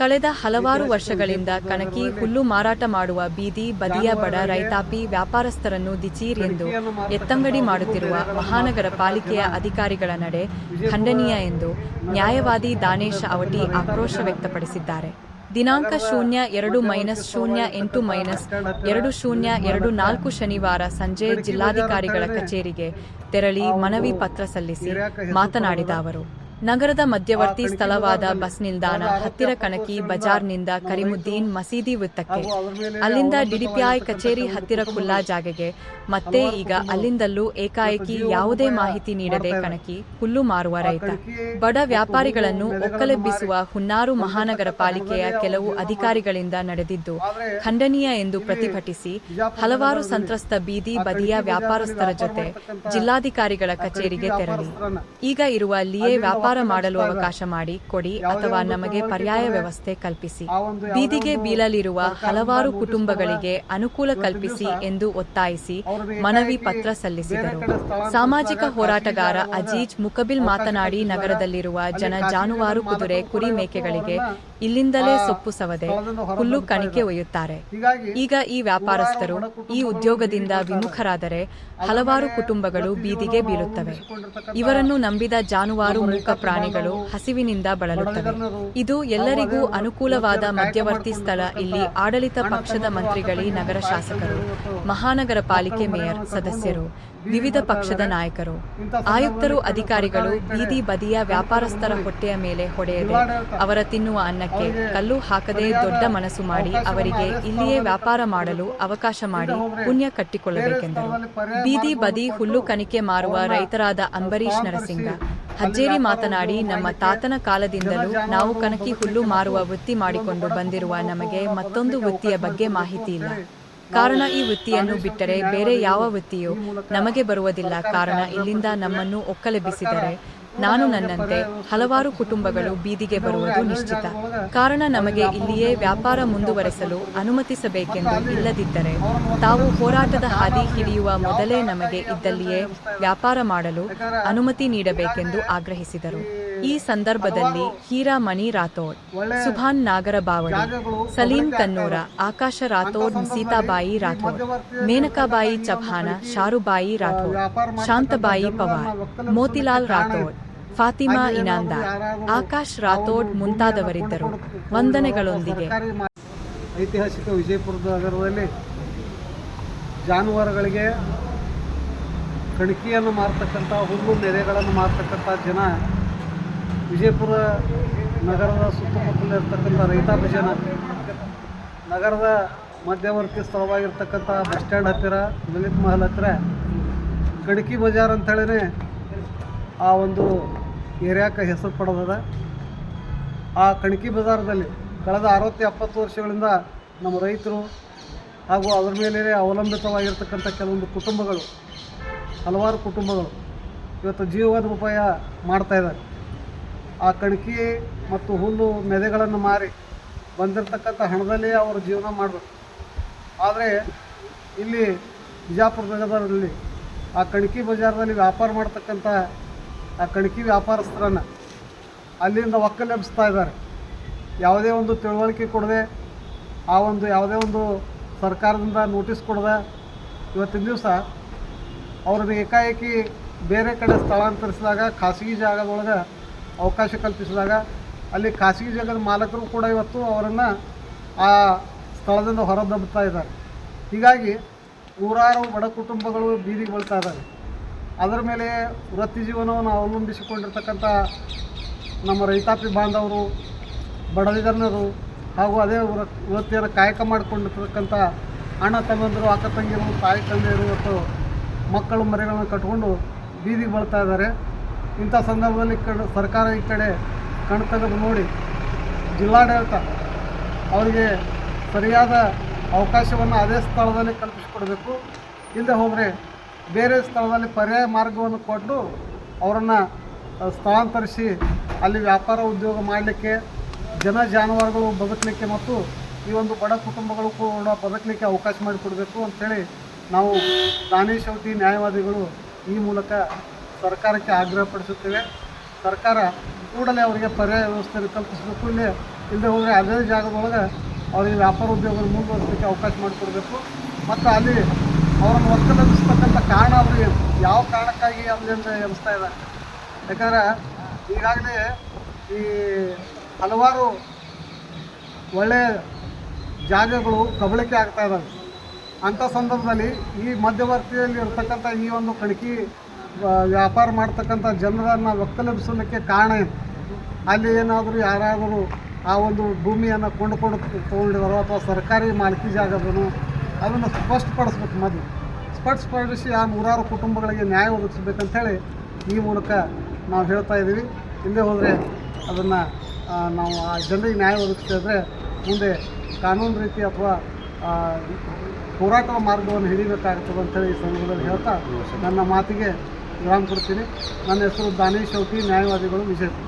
ಕಳೆದ ಹಲವಾರು ವರ್ಷಗಳಿಂದ ಕಣಕಿ ಹುಲ್ಲು ಮಾರಾಟ ಮಾಡುವ ಬೀದಿ, ಬದಿಯ ಬಡ ರೈತಾಪಿ, ವ್ಯಾಪಾರಸ್ಥರನ್ನು ದಿಚೀರ್ ಎಂದು ಎತ್ತಂಗಡಿ ಮಾಡುತ್ತಿರುವ ಮಹಾನಗರ ಪಾಲಿಕೆಯ ಅಧಿಕಾರಿಗಳ ನಡೆ ಖಂಡನೀಯ ಎಂದು ನ್ಯಾಯವಾದಿ ದಾನೇಶ್ ಅವಟಿ ಆಕ್ರೋಶ ವ್ಯಕ್ತಪಡಿಸಿದ್ದಾರೆ. ದಿನಾಂಕ ಶೂನ್ಯ ಎರಡು ಮೈನಸ್ ಶೂನ್ಯ ಎಂಟು ಮೈನಸ್ ಎರಡು ಶೂನ್ಯ ಎರಡು ನಾಲ್ಕು ಶನಿವಾರ ಸಂಜೆ ಜಿಲ್ಲಾಧಿಕಾರಿಗಳ ಕಚೇರಿಗೆ ತೆರಳಿ ಮನವಿ ಪತ್ರ ಸಲ್ಲಿಸಿ ಮಾತನಾಡಿದ ಅವರು. ನಗರದ ಮಧ್ಯವರ್ತಿ ಸ್ಥಳವಾದ ಬಸ್ ನಿಲ್ದಾಣ ಹತ್ತಿರ ಕಣಕಿ ಬಜಾರ್ನಿಂದ ಕರಿಮುದ್ದೀನ್ ಮಸೀದಿ ವೃತ್ತಕ್ಕೆ. ಅಲ್ಲಿಂದ ಡಿಡಿಪಿಐ ಕಚೇರಿ ಹತ್ತಿರ ಖುಲ್ಲಾ ಜಾಗೆಗೆ. ಮತ್ತೆ ಈಗ ಅಲ್ಲಿಂದಲೂ ಏಕಾಏಕಿ ಯಾವುದೇ ಮಾಹಿತಿ ನೀಡದೆ ಕಣಕಿ ಹುಲ್ಲು ಮಾರುವ ರೈತ. ಬಡ ವ್ಯಾಪಾರಿಗಳನ್ನು ಒಕ್ಕಲೆಬ್ಬಿಸುವ ಹುನ್ನಾರು ಮಹಾನಗರ ಪಾಲಿಕೆಯ ಕೆಲವು ಅಧಿಕಾರಿಗಳಿಂದ ನಡೆದಿದ್ದು ಖಂಡನೀಯ ಎಂದು ಪ್ರತಿಭಟಿಸಿ ಹಲವಾರು ಸಂತ್ರಸ್ತ ಬೀದಿ ಬದಿಯ ವ್ಯಾಪಾರಸ್ಥರ ಜೊತೆ ಜಿಲ್ಲಾಧಿಕಾರಿಗಳ ಕಚೇರಿಗೆ ತೆರಳಿ. ಈಗ ಇರುವ ಲಿಯೇ ವ್ಯಾಪಾರ ಮಾಡಲು ಅವಕಾಶ ಮಾಡಿ ಕೊಡಿ ಅಥವಾ ನಮಗೆ ಪರ್ಯಾಯ ವ್ಯವಸ್ಥೆ ಕಲ್ಪಿಸಿ. ಬೀದಿಗೆ ಬೀಳಲಿರುವ ಹಲವಾರು ಕುಟುಂಬಗಳಿಗೆ ಅನುಕೂಲ ಕಲ್ಪಿಸಿ ಎಂದು ಒತ್ತಾಯಿಸಿ ಮನವಿ ಪತ್ರ ಸಲ್ಲಿಸಿದರು. ಸಾಮಾಜಿಕ ಹೋರಾಟಗಾರ ಅಜೀಜ್ ಮುಕಬಿಲ್ ಮಾತನಾಡಿ ನಗರದಲ್ಲಿರುವ ಜನ ಜಾನುವಾರು ಕುದುರೆ ಕುರಿ ಮೇಕೆಗಳಿಗೆ ಇಲ್ಲಿಂದಲೇ ಸೊಪ್ಪು ಸವದೆ ಹುಲ್ಲು ಕಣಿಕೆ ಒಯ್ಯುತ್ತಾರೆ. ಈಗ ಈ ವ್ಯಾಪಾರಸ್ಥರು ಈ ಉದ್ಯೋಗದಿಂದ ವಿಮುಖರಾದರೆ ಹಲವಾರು ಕುಟುಂಬಗಳು ಬೀದಿಗೆ ಬೀಳುತ್ತವೆ. ಇವರನ್ನು ನಂಬಿದ ಜಾನುವಾರು ಮೂಕ ಪ್ರಾಣಿಗಳು ಹಸಿವಿನಿಂದ ಬಳಲುತ್ತವೆ. ಇದು ಎಲ್ಲರಿಗೂ ಅನುಕೂಲವಾದ ಮಧ್ಯವರ್ತಿ ಸ್ಥಳ. ಇಲ್ಲಿ ಆಡಳಿತ ಪಕ್ಷದ ಮಂತ್ರಿಗಳಿ ನಗರ ಶಾಸಕರು ಮಹಾನಗರ ಪಾಲಿಕೆ ಮೇಯರ್ ಸದಸ್ಯರು ವಿವಿಧ ಪಕ್ಷದ ನಾಯಕರು ಆಯುಕ್ತರು ಅಧಿಕಾರಿಗಳು ಬೀದಿ ಬದಿಯ ವ್ಯಾಪಾರಸ್ಥರ ಹೊಟ್ಟೆಯ ಮೇಲೆ ಹೊಡೆಯದೆ ಅವರ ತಿನ್ನುವ ಅನ್ನಕ್ಕೆ ಕಲ್ಲು ಹಾಕದೆ ದೊಡ್ಡ ಮನಸ್ಸು ಮಾಡಿ ಅವರಿಗೆ ಇಲ್ಲಿಯೇ ವ್ಯಾಪಾರ ಮಾಡಲು ಅವಕಾಶ ಮಾಡಿ ಪುಣ್ಯ ಕಟ್ಟಿಕೊಳ್ಳಬೇಕೆಂದರು. ಬೀದಿ ಬದಿ ಹುಲ್ಲು ಕಣಿಕೆ ಮಾರುವ ರೈತರಾದ ಅಂಬರೀಶ್ ನರಸಿಂಗ ಹಜ್ಜೇರಿ ಮಾತನಾಡಿ ನಮ್ಮ ತಾತನ ಕಾಲದಿಂದಲೂ ನಾವು ಕಣಕಿ ಹುಲ್ಲು ಮಾರುವ ವೃತ್ತಿ ಮಾಡಿಕೊಂಡು ಬಂದಿರುವ ನಮಗೆ ಮತ್ತೊಂದು ವೃತ್ತಿಯ ಬಗ್ಗೆ ಮಾಹಿತಿ ಇಲ್ಲ. ಕಾರಣ ಈ ವೃತ್ತಿಯನ್ನು ಬಿಟ್ಟರೆ ಬೇರೆ ಯಾವ ವೃತ್ತಿಯೂ ನಮಗೆ ಬರುವುದಿಲ್ಲ. ಕಾರಣ ಇಲ್ಲಿಂದ ನಮ್ಮನ್ನು ಒಕ್ಕಲೆಬ್ಬಿಸಿದರೆ ನಾನು ನನ್ನಂತೆ ಹಲವಾರು ಕುಟುಂಬಗಳು ಬೀದಿಗೆ ಬರುವುದು ನಿಶ್ಚಿತ. ಕಾರಣ ನಮಗೆ ಇಲ್ಲಿಯೇ ವ್ಯಾಪಾರ ಮುಂದುವರೆಸಲು ಅನುಮತಿಸಬೇಕೆಂದು ಇಲ್ಲದಿದ್ದರೆ ತಾವು ಹೋರಾಟದ ಹಾದಿ ಹಿಡಿಯುವ ಮೊದಲೇ ನಮಗೆ ಇದ್ದಲ್ಲಿಯೇ ವ್ಯಾಪಾರ ಮಾಡಲು ಅನುಮತಿ ನೀಡಬೇಕೆಂದು ಆಗ್ರಹಿಸಿದರು. ಈ ಸಂದರ್ಭದಲ್ಲಿ ಹೀರಾ ಮಣಿ ರಾಥೋಡ್, ಸುಭಾನ್ ನಾಗರ ಬಾವಳಿ ಸಲೀಂ ತನ್ನೂರ ಆಕಾಶ ರಾಥೋಡ್ ಸೀತಾಬಾಯಿ ರಾಥೋಡ್, ಮೇನಕಾಬಾಯಿ ಚೌಹಾಣ ಶಾರುಬಾಯಿ ರಾಥೋಡ್, ಶಾಂತಬಾಯಿ ಪವಾರ್, ಮೋತಿಲಾಲ್ ರಾಥೋಡ್ ಫಾತಿಮಾ ಇನಾಂದಾರ್ ಆಕಾಶ್ ರಾಥೋಡ್ ಮುಂತಾದವರಿದ್ದರು. ವಂದನೆಗಳೊಂದಿಗೆ. ಐತಿಹಾಸಿಕ ವಿಜಯಪುರದ ನಗರದಲ್ಲಿ ಜಾನುವಾರುಗಳಿಗೆ ಕಣಕಿಯನ್ನು ಮಾರ್ತಕ್ಕಂಥ ಹುಲ್ಲು ನೆರೆಗಳನ್ನು ಮಾರ್ತಕ್ಕಂಥ ಜನ ವಿಜಯಪುರ ನಗರದ ಸುತ್ತಮುತ್ತಲಿರ್ತಕ್ಕಂಥ ರೈತಾಪಿ ಜನ ನಗರದ ಮಧ್ಯವರ್ತಿ ಸ್ಥಳವಾಗಿರ್ತಕ್ಕಂಥ ಬಸ್ ಸ್ಟ್ಯಾಂಡ್ ಹತ್ತಿರ ಲಲಿತ್ ಮಹಲ್ ಹತ್ತಿರ ಕಣಕಿ ಬಜಾರ್ ಅಂತೇಳಿನೇ ಆ ಒಂದು ಏರಿಯಾಕ್ಕೆ ಹೆಸರು ಪಡೆದದ. ಆ ಕಣಕಿ ಬಜಾರದಲ್ಲಿ ಕಳೆದ ಅರವತ್ತು ಎಪ್ಪತ್ತು ವರ್ಷಗಳಿಂದ ನಮ್ಮ ರೈತರು ಹಾಗೂ ಅದರ ಮೇಲೆ ಅವಲಂಬಿತವಾಗಿರ್ತಕ್ಕಂಥ ಕೆಲವೊಂದು ಕುಟುಂಬಗಳು, ಹಲವಾರು ಕುಟುಂಬಗಳು ಇವತ್ತು ಜೀವದ ಮಾಡ್ತಾ ಇದ್ದಾರೆ. ಆ ಕಣಕಿ ಮತ್ತು ಹುಲ್ಲು ಮೆದೆಗಳನ್ನು ಮಾರಿ ಬಂದಿರತಕ್ಕಂಥ ಹಣದಲ್ಲಿ ಅವರು ಜೀವನ ಮಾಡಬೇಕು. ಆದರೆ ಇಲ್ಲಿ ಬಿಜಾಪುರ ನಗರದಲ್ಲಿ ಆ ಕಣಕಿ ಬಜಾರದಲ್ಲಿ ವ್ಯಾಪಾರ ಮಾಡ್ತಕ್ಕಂಥ ಆ ಕಣಕಿ ವ್ಯಾಪಾರಸ್ಥರನ್ನು ಅಲ್ಲಿಂದ ಒಕ್ಕಲೆಬ್ಸ್ತಾ ಇದ್ದಾರೆ. ಯಾವುದೇ ಒಂದು ತಿಳುವಳಿಕೆ ಕೊಡದೆ, ಆ ಒಂದು ಯಾವುದೇ ಒಂದು ಸರ್ಕಾರದಿಂದ ನೋಟಿಸ್ ಕೊಡದೆ, ಇವತ್ತಿನ ದಿವಸ ಅವ್ರನ್ನ ಏಕಾಏಕಿ ಬೇರೆ ಕಡೆ ಸ್ಥಳಾಂತರಿಸಿದಾಗ, ಖಾಸಗಿ ಜಾಗದೊಳಗೆ ಅವಕಾಶ ಕಲ್ಪಿಸಿದಾಗ, ಅಲ್ಲಿ ಖಾಸಗಿ ಜಾಗದ ಮಾಲಕರು ಕೂಡ ಇವತ್ತು ಅವರನ್ನು ಆ ಸ್ಥಳದಿಂದ ಹೊರದಬ್ಬುತ್ತಾ ಇದ್ದಾರೆ. ಹೀಗಾಗಿ ನೂರಾರು ಬಡ ಕುಟುಂಬಗಳು ಬೀದಿಗೆ ಬೀಳ್ತಾ ಇದ್ದಾರೆ. ಅದರ ಮೇಲೆ ವೃತ್ತಿ ಜೀವನವನ್ನು ಅವಲಂಬಿಸಿಕೊಂಡಿರ್ತಕ್ಕಂಥ ನಮ್ಮ ರೈತಾಪಿ ಬಾಂಧವರು, ಬಡದಿಗರನರು ಹಾಗೂ ಅದೇ ವೃತ್ತಿಯನ್ನು ಕಾಯಕ ಮಾಡಿಕೊಂಡಿರ್ತಕ್ಕಂಥ ಅಣ್ಣ ತಮ್ಮಂದಿರು, ಅಕ್ಕ ತಂಗಿರು ತಾಯಿ ತಂದೆಯರು ಮತ್ತು ಮಕ್ಕಳು ಮರಿಗಳನ್ನು ಕಟ್ಕೊಂಡು ಬೀದಿಗೆ ಬರ್ತಾ ಇದ್ದಾರೆ. ಇಂಥ ಸಂದರ್ಭದಲ್ಲಿ ಕಡೆ, ಸರ್ಕಾರ ಈ ಕಡೆ ಕಣ್ತಗದು ತೆಗೆದು ನೋಡಿ ಜಿಲ್ಲಾಡಳಿತ ಅವರಿಗೆ ಸರಿಯಾದ ಅವಕಾಶವನ್ನು ಅದೇ ಸ್ಥಳದಲ್ಲಿ ಕಲ್ಪಿಸಿಕೊಡಬೇಕು. ಇಲ್ಲದೆ ಹೋದರೆ ಬೇರೆ ಸ್ಥಳದಲ್ಲಿ ಪರ್ಯಾಯ ಮಾರ್ಗವನ್ನು ಕೊಟ್ಟು ಅವರನ್ನು ಸ್ಥಳಾಂತರಿಸಿ ಅಲ್ಲಿ ವ್ಯಾಪಾರ ಉದ್ಯೋಗ ಮಾಡಲಿಕ್ಕೆ, ಜನ ಜಾನುವಾರುಗಳು ಬದುಕಲಿಕ್ಕೆ ಮತ್ತು ಈ ಒಂದು ಬಡ ಕುಟುಂಬಗಳು ಕೂಡ ಬದುಕಲಿಕ್ಕೆ ಅವಕಾಶ ಮಾಡಿಕೊಡಬೇಕು ಅಂಥೇಳಿ ನಾವು ದಾನೇಶ್ ಔಟಿ ನ್ಯಾಯವಾದಿಗಳು ಈ ಮೂಲಕ ಸರ್ಕಾರಕ್ಕೆ ಆಗ್ರಹಪಡಿಸುತ್ತೇವೆ ಸರ್ಕಾರ ಕೂಡಲೇ ಅವರಿಗೆ ಪರ್ಯಾಯ ವ್ಯವಸ್ಥೆ ಕಲ್ಪಿಸಬೇಕು. ಇಲ್ಲೇ, ಇಲ್ಲದೆ ಹೋದರೆ ಅದೇ ಜಾಗದೊಳಗೆ ಅವರಿಗೆ ವ್ಯಾಪಾರ ಉದ್ಯೋಗ ಮುಂದುವರಿಸಲಿಕ್ಕೆ ಅವಕಾಶ ಮಾಡಿಕೊಡಬೇಕು. ಮತ್ತು ಅಲ್ಲಿ ಅವರನ್ನು ಒಕ್ಕಲೆಬ್ಬಿಸ್ತಕ್ಕಂಥ ಕಾರಣ ಅವರು ಯಾವ ಕಾರಣಕ್ಕಾಗಿ ಅಲ್ಲಿಂದ ಎನಿಸ್ತಾ ಇದ್ದಾರೆ? ಯಾಕಂದ್ರೆ ಈಗಾಗಲೇ ಈ ಹಲವಾರು ಒಳ್ಳೆಯ ಜಾಗಗಳು ಕಬಳಿಕೆ ಆಗ್ತಾ ಇದ್ದಾವೆ. ಅಂಥ ಸಂದರ್ಭದಲ್ಲಿ ಈ ಮಧ್ಯವರ್ತಿಯಲ್ಲಿ ಇರ್ತಕ್ಕಂಥ ಈ ಒಂದು ಕಣಕಿ ವ್ಯಾಪಾರ ಮಾಡ್ತಕ್ಕಂಥ ಜನರನ್ನು ಒಕ್ಕಲೆಬ್ಸೋದಕ್ಕೆ ಕಾರಣ ಏನು? ಅಲ್ಲಿ ಏನಾದರೂ ಯಾರಾದರೂ ಆ ಒಂದು ಭೂಮಿಯನ್ನು ಕೊಂಡುಕೊಂಡು ತೊಗೊಂಡಿದಾರೋ ಅಥವಾ ಸರ್ಕಾರಿ ಮಾಲಕಿ ಜಾಗದನು ಅದನ್ನು ಸ್ಪಷ್ಟಪಡಿಸ್ಬೇಕು ಮೊದಲು. ಸ್ಪಷ್ಟಪಡಿಸಿ ಆ ನೂರಾರು ಕುಟುಂಬಗಳಿಗೆ ನ್ಯಾಯ ಒದಗಿಸ್ಬೇಕಂಥೇಳಿ ಈ ಮೂಲಕ ನಾವು ಹೇಳ್ತಾ ಇದ್ದೀವಿ. ಹಿಂದೆ ಹೋದರೆ ಅದನ್ನು ನಾವು ಆ ಜನರಿಗೆ ನ್ಯಾಯ ಒದಗಿಸ್ತಾ ಇದ್ದರೆ ಮುಂದೆ ಕಾನೂನು ರೀತಿ ಅಥವಾ ಹೋರಾಟದ ಮಾರ್ಗವನ್ನು ಹಿಡಿಬೇಕಾಗ್ತದೆ ಅಂತೇಳಿ ಈ ಸಂದರ್ಭದಲ್ಲಿ ಹೇಳ್ತಾ ನನ್ನ ಮಾತಿಗೆ ವಿರಾಮ ಕೊಡ್ತೀನಿ. ನನ್ನ ಹೆಸರು ದಾನೇಶ್ ಶೌಟಿ ನ್ಯಾಯವಾದಿಗಳು ವಿಜಯಪುರ.